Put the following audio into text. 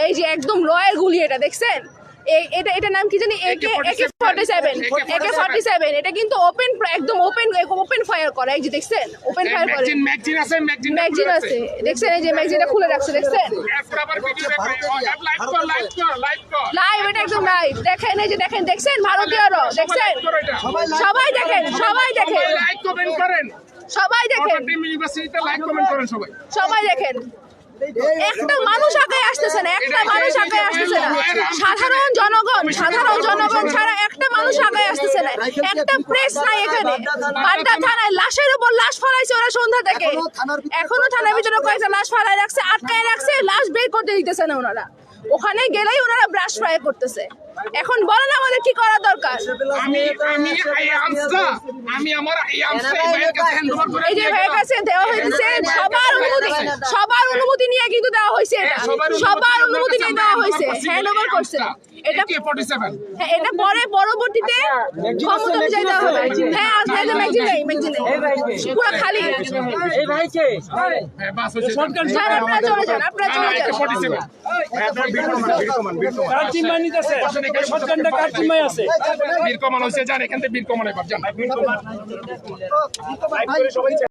এই যে একদম রয়ের গুলি এটা দেখছেন? এ- এটা এটা নাম কি জানি? AK AK forty seven AK forty seven এটা কিন্তু ওপেন একদম ওপেন ওপেন ফায়ার করে এই যে দেখছেন? ওপেন ফায়ার করে। ম্যাগজিন ম্যাগজিন আছে ম্যাগজিন আছে। দেখছেন এই যে ম্যাগজিনটা খুলে রাখছে দেখছেন? লাইভ এটা একদম লাইভ দেখেন এই যে দেখেন দেখছেন? ভারতীয়রা দেখছেন? সবাই দেখেন সবাই দেখেন। লাইক কমেন্ট করেন। সবাই দেখেন। টিম ইউনিভার্সিটিতে লাইক কমেন্ট করেন সবাই। সবাই দেখেন। একটা মানুষ আগে আসতেছে না একটা মানুষ আগে আসতেছে না। সাধারণ জনগণ সাধারণ জনগণ ছাড়া একটা মানুষ আগে আসতেছে না। একটা প্রেস নাই এখানে। বাড্ডা থানায় লাশের উপর লাশ ফলাইছে ওরা সন্ধ্যা থেকে। এখনও থানার ভিতরে কয়েকটা লাশ ফলাই রাখছে আটকায় রাখছে লাশ বের করতে দিতেছে না ওনারা। ওখানে গেলেই ওনারা ব্রাশ ফ্রাই করতেছে। এখন বলেন আমাদের কি করা দরকার? আমি আমি আমি আমার এই এই ভাইয়ের কাছে যে হয়ে দেওয়া হয়েছে সবার অনুমতি সবার অনুমতি নিয়ে কিন্তু দেওয়া হয়েছে এটা সবার অনুমতি নিয়ে দেওয়া হয়েছে হ্যান্ড ওভার করছে এটা এটা 47 হ্যাঁ, এটা পরে পরবর্তীতে ক্ষমতা অনুযায়ী দেওয়া হবে হ্যাঁ আজকে তো ম্যাগজিন নেই ম্যাগজিন নেই পুরো খালি এই হ্যাঁ বাস হচ্ছে আপনারা চলে যান আপনারা চলে যান 47 কার চিম্মা নিতেছে শটগানটা কার চিম্মাই আছে বীর কমান হচ্ছে জান এখান থেকে বীর কমানে পাব জান